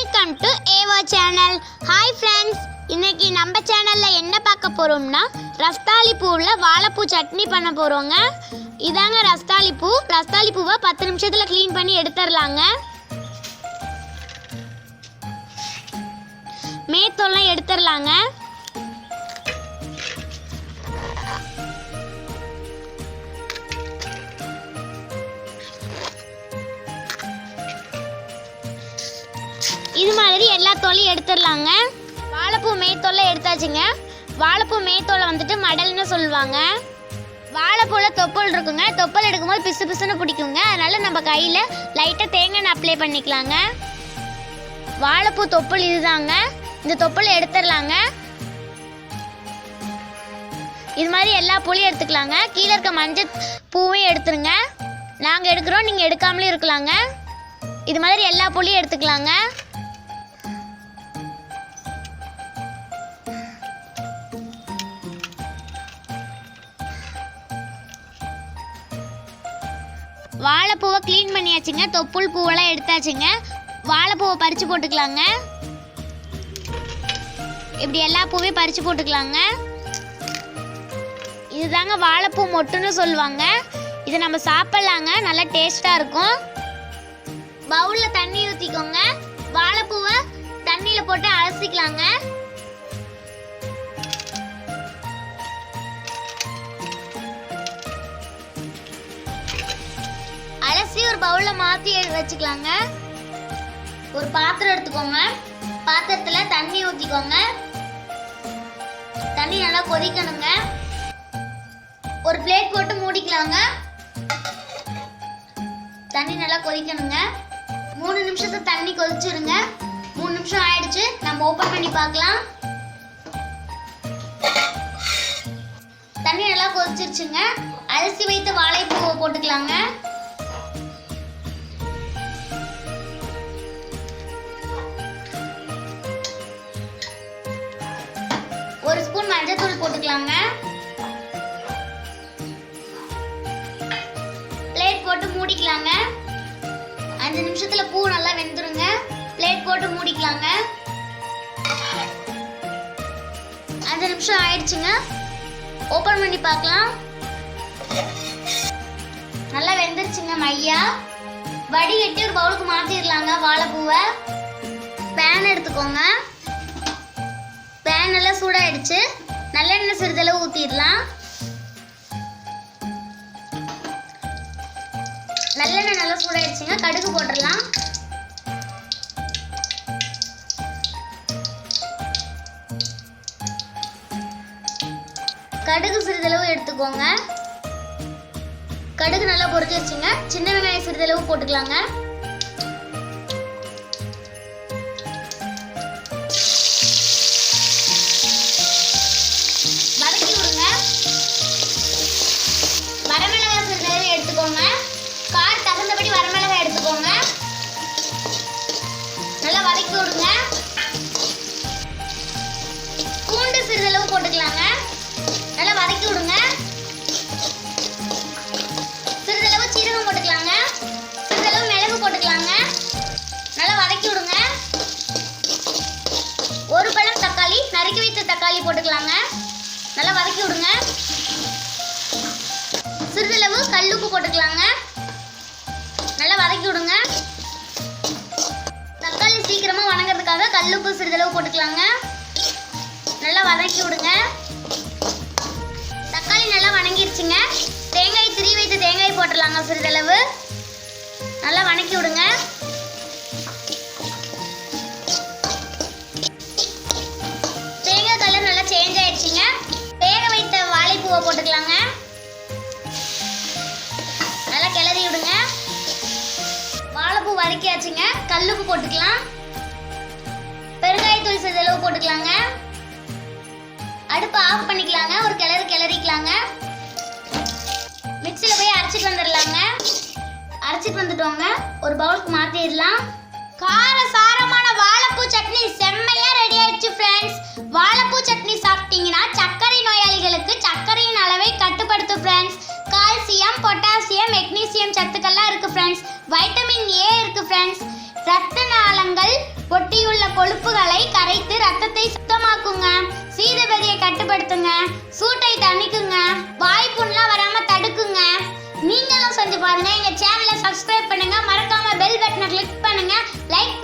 Welcome to ஏவோ channel hi friends இன்னைக்கு நம்ம சேனலில் என்ன பார்க்க போகிறோம்னா ரஸ்தாளி பூவில் வாழைப்பூ சட்னி பண்ண போகிறோங்க இதாங்க ரஸ்தாலி பூ. ரஸ்தாலி பூவை பத்து நிமிஷத்தில் க்ளீன் பண்ணி எடுத்துடலாங்க. மேத்தோல்லாம் எடுத்துடலாங்க. மாதிரி எடுத்துடலாங்க. வாழைப்பூ மேத்தோலை எடுத்தாச்சுங்க. வாழைப்பூ மேத்தோலை வந்துட்டு மடல்னு சொல்லுவாங்க. வாழைப்பூவில் தொப்பல் இருக்குங்க. தொப்பல் எடுக்கும்போது பிசு பிசுன்னு பிடிக்குங்க. அதனால் நம்ம கையில் லைட்டாக தேங்காய் அப்ளை பண்ணிக்கலாங்க. வாழைப்பூ தொப்பல் இதுதாங்க. இந்த தொப்பலை எடுத்துடலாங்க. இது மாதிரி எல்லா பூலையும் எடுத்துக்கலாங்க. கீழே இருக்க மஞ்சள் பூவையும் எடுத்துருங்க. நாங்கள் எடுக்கிறோம் நீங்கள் எடுக்காமலே இருக்கலாங்க. இது மாதிரி எல்லா பூலையும் எடுத்துக்கலாங்க. வாழைப்பூவை க்ளீன் பண்ணியாச்சுங்க. தொப்புள் பூவெல்லாம் எடுத்தாச்சுங்க. வாழைப்பூவை பறித்து போட்டுக்கலாங்க. இப்படி எல்லா பூவையும் பறித்து போட்டுக்கலாங்க. இதுதாங்க வாழைப்பூ மொட்டுன்னு சொல்லுவாங்க. இதை நம்ம சாப்பிட்லாங்க. நல்லா டேஸ்ட்டாக இருக்கும். பவுலில் தண்ணி ஊற்றிக்கோங்க வாழைப்பூவை தண்ணியில் போட்டு அலசிக்கலாங்க. ஒரு பவுலில் மாற்றி வச்சுக்கலாங்க. ஒரு பாத்திரம் எடுத்துக்கோங்க. பாத்திரத்தில் தண்ணி ஊற்றிக்கோங்க தண்ணி நல்லா கொதிக்கணுங்க. ஒரு பிளேட் போட்டு மூடிக்கலாங்க. தண்ணி நல்லா கொதிக்கணுங்க. மூணு நிமிஷத்தை தண்ணி கொதிச்சிருங்க. மூணு நிமிஷம் ஆயிடுச்சு. நம்ம ஓப்பன் பண்ணி பார்க்கலாம். தண்ணி நல்லா கொதிச்சிருச்சுங்க. அரிசி வைத்த மஞ்சள் தூள் போட்டுக்கலாங்க. பிளேட் போட்டு மூடிக்கலாங்க. அஞ்சு நிமிஷத்துல பூ நல்லா வெந்துருங்க. பிளேட் போட்டு மூடிக்கலாங்க. அஞ்சு நிமிஷம் ஆயிடுச்சுங்க. ஓப்பன் பண்ணி பார்க்கலாம். நல்லா வெந்துருச்சுங்க மையா. வடிகட்டி ஒரு பவுலுக்கு மாற்றிடலாங்க வாழைப்பூவை. பேன் எடுத்துக்கோங்க. பேன் எல்லாம் சூடாயிடுச்சு. நல்லெண்ணெய் சிறிதளவு ஊற்றிடலாம் நல்லெண்ணெய் நல்லா சூடாயிடுச்சுங்க கடுகு போட்டுடலாம். கடுகு சிறிதளவு எடுத்துக்கோங்க. கடுகு நல்லா பொரிச்சிருச்சுங்க சின்ன வெங்காயம் சிறிதளவு போட்டுக்கலாங்க. போட்டுக்கலாங்க. நல்லா வதக்கி விடுங்க. சிறிதளவு சீரகம் போட்டுக்கலாங்க. சிறிதளவு மிளகு போட்டுக்கலாங்க. நல்லா வதக்கி விடுங்க. ஒரு பழம் தக்காளி நறுக்கி வைத்த தக்காளி போட்டுக்கலாங்க. நல்லா வதக்கி விடுங்க. சிறிதளவு கல்லுப்பு போட்டுக்கலாங்க. நல்லா வதக்கி விடுங்க. தக்காளி சீக்கிரமாக வணங்குறதுக்காக கல்லுப்பு சிறிதளவு போட்டுக்கலாங்க. நல்லா வதக்கி விடுங்க. தக்காளி நல்லா வணங்கிருச்சுங்க. தேங்காய் திரி வைத்து தேங்காய் போட்டுடலாங்க சிறிதளவு. நல்லா வணக்கி விடுங்க. தேங்காய் கலர் நல்லா சேஞ்ச் ஆயிடுச்சுங்க. வேக வைத்த வாழைப்பூவை போட்டுக்கலாங்க. நல்லா கிளறி விடுங்க. வாழைப்பூ வதக்கியாச்சுங்க. கல்லுப்பு போட்டுக்கலாம். பெருங்காயத்தூள் சிறிதளவு போட்டுக்கலாங்க. அடுப்பை ஆஃப் பண்ணிக்கலாங்க. ஒரு கிளறு கிளறிக்கலாங்க. மிக்சியில் போய் அரைச்சிட்டு வந்துடலாங்க. அரைச்சிட்டு வந்துட்டோங்க. ஒரு பவுலுக்கு மாற்றிடலாம் கார சாரமான வாழைப்பூ சட்னி செம்மையாக ரெடி ஆயிடுச்சு ஃப்ரெண்ட்ஸ் வாழைப்பூ சட்னி சாப்பிட்டீங்கன்னா சர்க்கரை நோயாளிகளுக்கு சர்க்கரையின் அளவை கட்டுப்படுத்தும் ஃப்ரெண்ட்ஸ் கால்சியம் பொட்டாசியம் மெக்னீசியம் சத்துக்கள்லாம் இருக்குது ஃப்ரெண்ட்ஸ் வைட்டமின் ஏ இருக்குது ஃப்ரெண்ட்ஸ் ரத்த நாளங்கள் ஒட்டியுள்ள கொழுப்புகளை கரைத்து ரத்தத்தை சுத்தமாக்குங்க. சீதபதியை கட்டுப்படுத்துங்க. சூட்டை தணிக்குங்க. வாய்ப்புண்ணெலாம் வராம தடுக்குங்க. நீங்களும் செஞ்சு பாருங்க. எங்க சேனலை சப்ஸ்கிரைப் பண்ணுங்க. மறக்காம பெல் பட்டனை கிளிக் பண்ணுங்க. லைக்